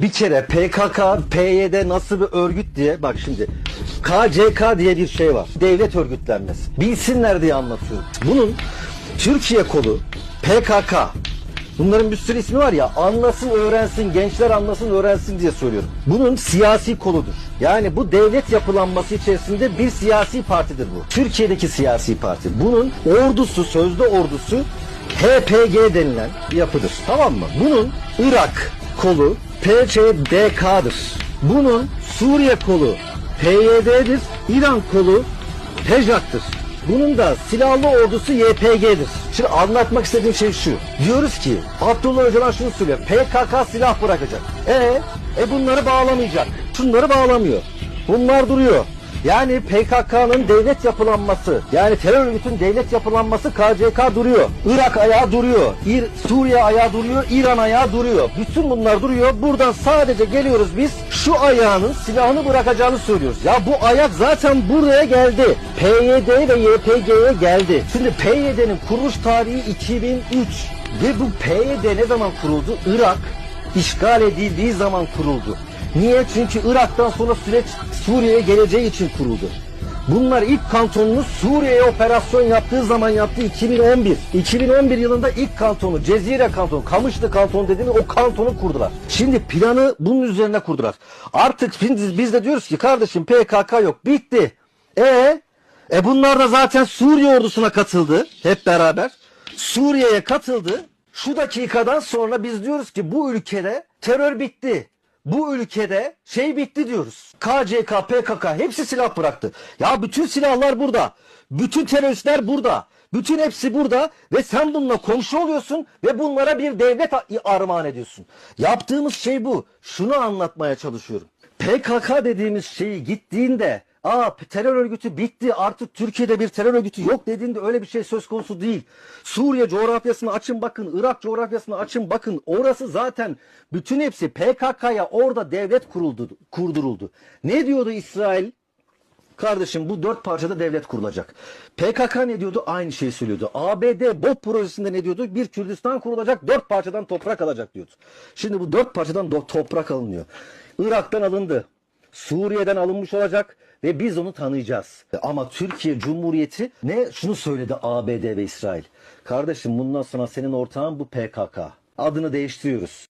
Bir kere PKK, PYD nasıl bir örgüt diye bak şimdi KCK diye bir şey var. Devlet örgütlenmesi. Bilsinler diye anlatıyorum. Bunun Türkiye kolu PKK. Bunların bir sürü ismi var ya anlasın öğrensin gençler anlasın öğrensin diye söylüyorum. Bunun siyasi koludur. Yani bu devlet yapılanması içerisinde bir siyasi partidir bu. Türkiye'deki siyasi parti. Bunun ordusu sözde ordusu HPG denilen bir yapıdır. Tamam mı? Bunun Irak kolu PCDK'dır. Bunun Suriye kolu PYD'dir. İran kolu PEJAK'tır. Bunun da silahlı ordusu YPG'dir. Şimdi anlatmak istediğim şey şu. Diyoruz ki Abdullah Öcalan şunu söylüyor. PKK silah bırakacak. E, e bunları bağlamayacak. Şunları bağlamıyor. Bunlar duruyor. Yani PKK'nın devlet yapılanması, yani terör örgütün devlet yapılanması KCK duruyor. Irak ayağı duruyor. İr Suriye ayağı duruyor. İran ayağı duruyor. Bütün bunlar duruyor. Buradan sadece geliyoruz biz şu ayağının silahını bırakacağını söylüyoruz. Ya bu ayak zaten buraya geldi. PYD ve YPG'ye geldi. Şimdi PYD'nin kuruluş tarihi 2003 ve bu PYD ne zaman kuruldu? Irak işgal edildiği zaman kuruldu. Niye? Çünkü Irak'tan sonra süreç Suriye'ye geleceği için kuruldu. Bunlar ilk kantonunu Suriye'ye operasyon yaptığı zaman yaptı 2011. 2011 yılında ilk kantonu Cezire kantonu, Kamışlı kantonu dediğimiz o kantonu kurdular. Şimdi planı bunun üzerine kurdular. Artık biz, biz de diyoruz ki kardeşim PKK yok bitti. E e bunlar da zaten Suriye ordusuna katıldı hep beraber. Suriye'ye katıldı. Şu dakikadan sonra biz diyoruz ki bu ülkede terör bitti. Bu ülkede şey bitti diyoruz. KCK, PKK hepsi silah bıraktı. Ya bütün silahlar burada. Bütün teröristler burada. Bütün hepsi burada ve sen bununla komşu oluyorsun ve bunlara bir devlet armağan ediyorsun. Yaptığımız şey bu. Şunu anlatmaya çalışıyorum. PKK dediğimiz şeyi gittiğinde Aa terör örgütü bitti artık Türkiye'de bir terör örgütü yok dediğinde öyle bir şey söz konusu değil. Suriye coğrafyasını açın bakın, Irak coğrafyasını açın bakın. Orası zaten bütün hepsi PKK'ya orada devlet kuruldu, kurduruldu. Ne diyordu İsrail? Kardeşim bu dört parçada devlet kurulacak. PKK ne diyordu? Aynı şeyi söylüyordu. ABD BOP projesinde ne diyordu? Bir Kürdistan kurulacak, dört parçadan toprak alacak diyordu. Şimdi bu dört parçadan toprak alınıyor. Irak'tan alındı. Suriye'den alınmış olacak ve biz onu tanıyacağız. Ama Türkiye Cumhuriyeti ne? Şunu söyledi ABD ve İsrail. Kardeşim bundan sonra senin ortağın bu PKK. Adını değiştiriyoruz.